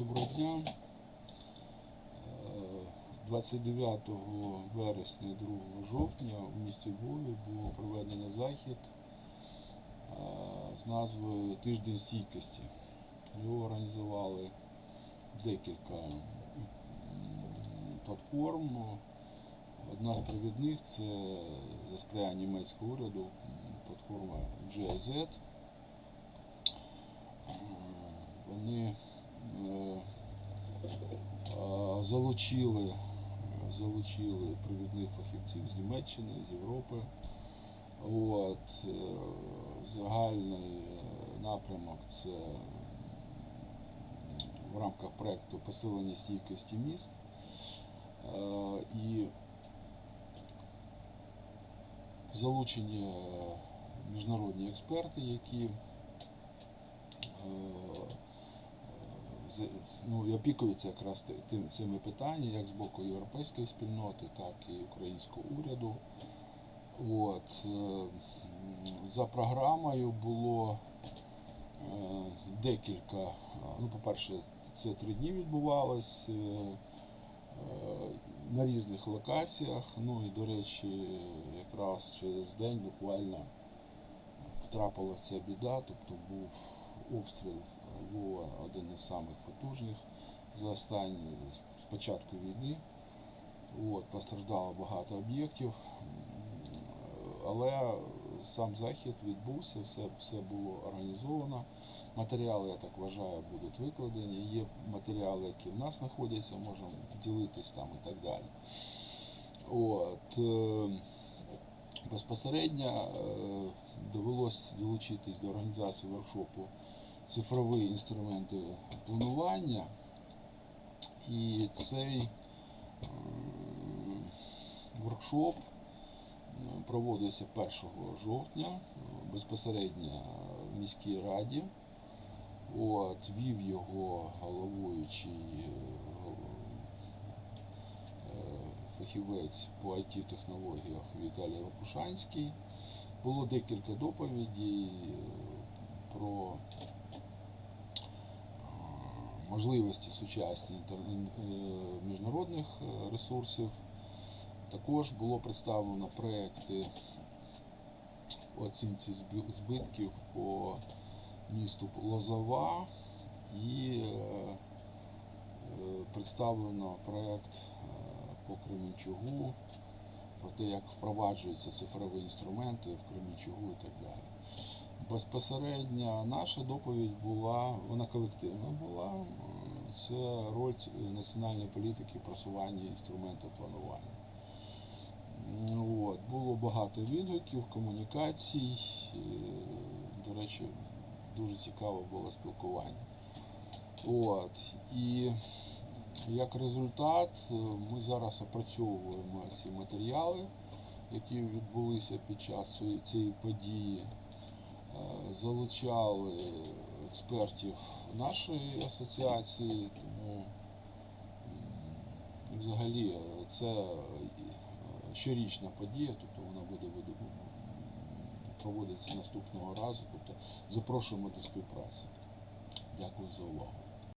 Доброго дня. Е, 29 вересня 2 жовтня в місті Львові було проведено захід е, з назвою Тиждень стійкості. Його організували декілька платформ. Одна з провідних це за сприяння німецького уряду платформа GIZ. Залучили, залучили провідних фахівців з Німеччини, з Європи. От, е, загальний е, напрямок це в рамках проєкту посилення стійкості міст. Е, І залучені міжнародні експерти, які ну, і опікуються якраз тим, цими питаннями, як з боку європейської спільноти, так і українського уряду. От, е, за програмою було е, декілька. е, Ну, по-перше, це три дні відбувалось на різних локаціях. Ну і, до речі, якраз через день буквально трапилася ця біда, тобто був обстріл Львова один із самих потужних за останні з початку війни. От, постраждало багато об'єктів, але сам захід відбувся, все, все було організовано. Матеріали, я так вважаю, будуть викладені. Є матеріали, які в нас знаходяться, можемо ділитись там і так далі. От, е, безпосередньо е, довелося долучитись до організації воркшопу цифрові інструменти планування. І цей воркшоп проводився 1 жовтня безпосередньо в міській раді. От, вів його головуючий е, фахівець по it технологіях Віталій Лопушанський. Було декілька доповідей е, про можливості сучасні е, міжнародних е, ресурсів. Також було представлено проекти по оцінці збитків по місту Лозова і е, представлено проект по Кременчугу про те, як впроваджуються цифрові інструменти в Кременчугу і так далі. Безпосередньо наша доповідь була, вона колективна була. Це роль національної політики просування інструментів планування. От, було багато відгуків, комунікацій. е, До речі, дуже цікаве було спілкування. От, і як результат, е, ми зараз опрацьовуємо ці матеріали, які відбулися під час цієї події. Залучали експертів нашої асоціації, тому взагалі е, це е, щорічна подія, тобто вона буде проводиться наступного разу. Тобто запрошуємо до співпраці. Дякую за увагу.